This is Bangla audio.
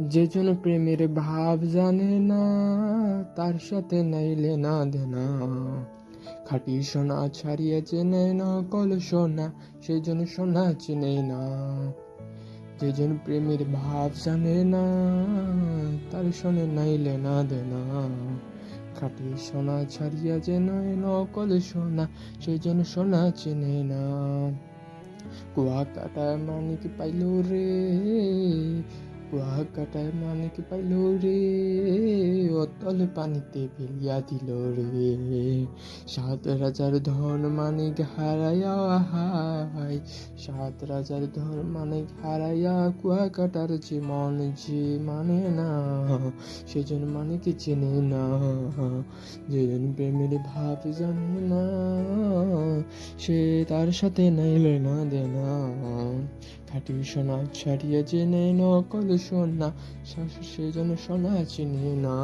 যে জন প্রেমের ভাব জানে না, তার সাথে নাইলে না দেনা। খাটি সোনা ছাড়িয়ে চেনে না, কল সোনা সেই জন্য সোনা চেনে না। যে জন প্রেমের ভাব জানে না, তার শোনে নাইলে না দেনা। খাটি সোনা ছাড়িয়া নয় নকল সোনা সেই জন্য সোনা চেনে না। কুয়া কাটায় মানিক পাইল রে কুয়া কাটায় মানিক পাইল রে, অতল পানিতে ফেলিয়া দিল রে। সাত রাজার ধন মানিক হারাইয়া হাই সাত রাজার ধন মানিক হারাইয়া কুয়া কাটার যে মন যে মানে না। সেজন মানিক চেনে না, যেজন প্রেমের ভাব জানে না। সে তার সাথে নাইলে না দেনা। খাটি সোনা ছাড়িয়ে জেনে নকল সোনা শাশু সে যেন সোনা চিনি না।